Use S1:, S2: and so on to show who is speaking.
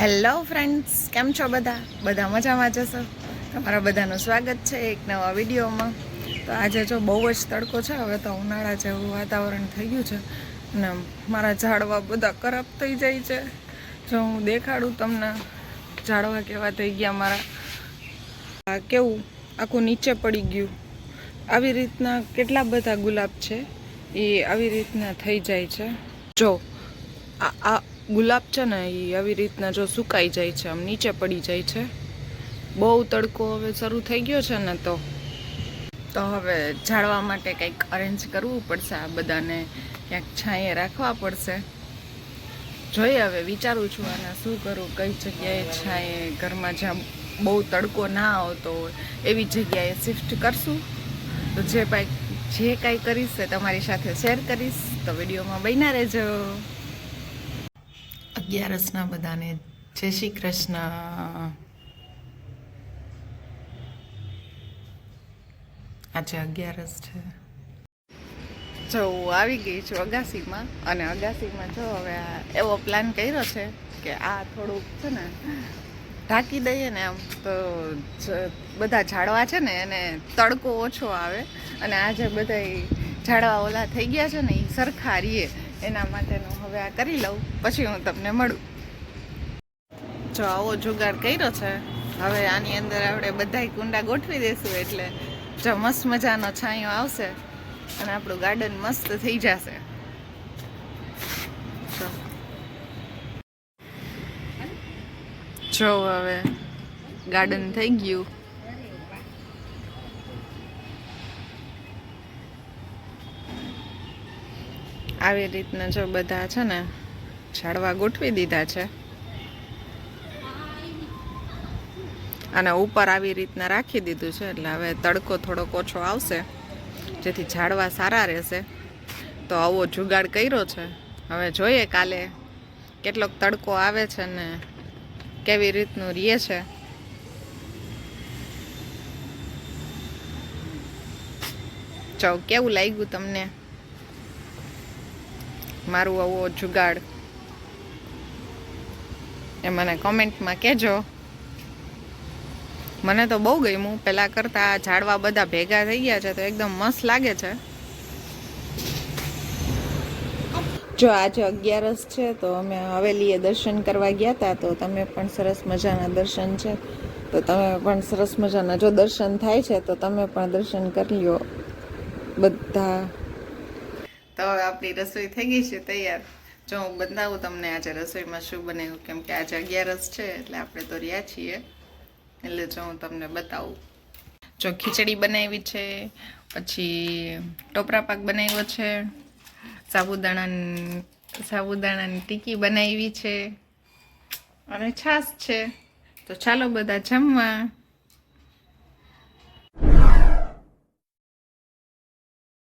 S1: Hello friends કેમ છો બધા? બધા મજામાં જશો તમારા બધાનું સ્વાગત છે એક નવા વિડીયોમાં. તો આજે જો બહુ જ તડકો છે, હવે તો ઉનાળા જેવું વાતાવરણ થઈ ગયું છે અને મારા ઝાડવા બધા ખરાબ થઈ જાય છે. જો હું દેખાડું તમને, ઝાડવા કેવા થઈ ગયા મારા. કેવું? આખું નીચે પડી ગયું. આવી રીતના કેટલા બધા ગુલાબ છે? એ આવી રીતના થઈ જાય છે. જો આ ગુલાબ છે ને એ આવી રીતના જો સુકાઈ જાય છે, આમ નીચે પડી જાય છે. બહુ તડકો હવે શરૂ થઈ ગયો છે ને તો. તો હવે ઝાડવા માટે કંઈક અરેન્જ કરવું પડશે આ બધાને. ક્યાંક છાંયે રાખવા પડશે. જોઈએ હવે, વિચારું છું આને શું કરું. કઈ જગ્યાએ છાંયે ઘરમાં જ્યાં બહુ તડકો ના આવતો હોય, એવી જગ્યાએ શિફ્ટ કરશું. તો જે કાંઈ જે કાંઈ કરીશ તે તમારી સાથે શેર કરીશ. તો વિડીયોમાં બન્યા રહેજો. અગિયારસના બધાને. જય શ્રી કૃષ્ણ. આજે અગિયારસ છે. જો, હું આવી ગઈ છું અગાસીમાં. અને અગાસીમાં જો હવે આ એવો પ્લાન કર્યો છે કે આ થોડુંક છે ને ઢાંકી દઈએ ને આમ તો બધા ઝાડવા છે ને એને તડકો ઓછો આવે. અને આજે બધા ઝાડવા ઓલા થઈ ગયા છે ને એ સરખા રહીએ એના માટેનું હવે આ કરી લઉં, પછી હું તમને મળું. જો આવો જુગાડ કર્યો છે, હવે આની અંદર આપણે બધાય કુંડા ગોઠવી દઈશું એટલે જો મસ્ત મજાનો છાંયો આવશે અને આપણું ગાર્ડન મસ્ત થઈ જશે. જો. હવે ગાર્ડન થઈ ગયું. આવી રીતના જો બધા છે ને ઝાડવા ગોઠવી દીધા છે. અને ઉપર આવી રીતના રાખી દીધું છે, એટલે હવે તડકો થોડોક ઓછો આવશે, જેથી ઝાડવા સારા રહેશે. તો આવો જુગાડ કર્યો છે. હવે જોઈએ કાલે કેટલોક તડકો આવે છે ને કેવી રીતનું રીએ છે. ચો કેવું લાગ્યું તમને? મારું આવો જુગાડ. એ મને કોમેન્ટમાં કહેજો. મને તો બહુ ગમ્યું. પહેલાં કરતાં ઝાડવા બધા ભેગા થઈ ગયા છે તો એકદમ મસ્ત લાગે છે. જો આજે અગિયારસ છે તો અમે હવેલીએ દર્શન કરવા ગયા હતા તો તમે પણ સરસ મજાના દર્શન છે. તો તમે પણ સરસ મજાના જો દર્શન થાય છે તો તમે પણ દર્શન કરી લો બધા તો આપણી રસોઈ થઈ ગઈ છે તૈયાર. જો હું બતાવું તમને આજે રસોઈમાં શું બનાવ્યું કેમ કે આજે અગિયારસ છે, એટલે આપણે તો રહ્યા છીએ. એટલે જો હું તમને બતાવું. જો ખીચડી બનાવી છે, પછી ટોપરા પાક બનાવ્યો છે સાબુદાણા સાબુદાણાની ટીકી બનાવી છે, અને છાશ છે. તો ચાલો બધા જમવા.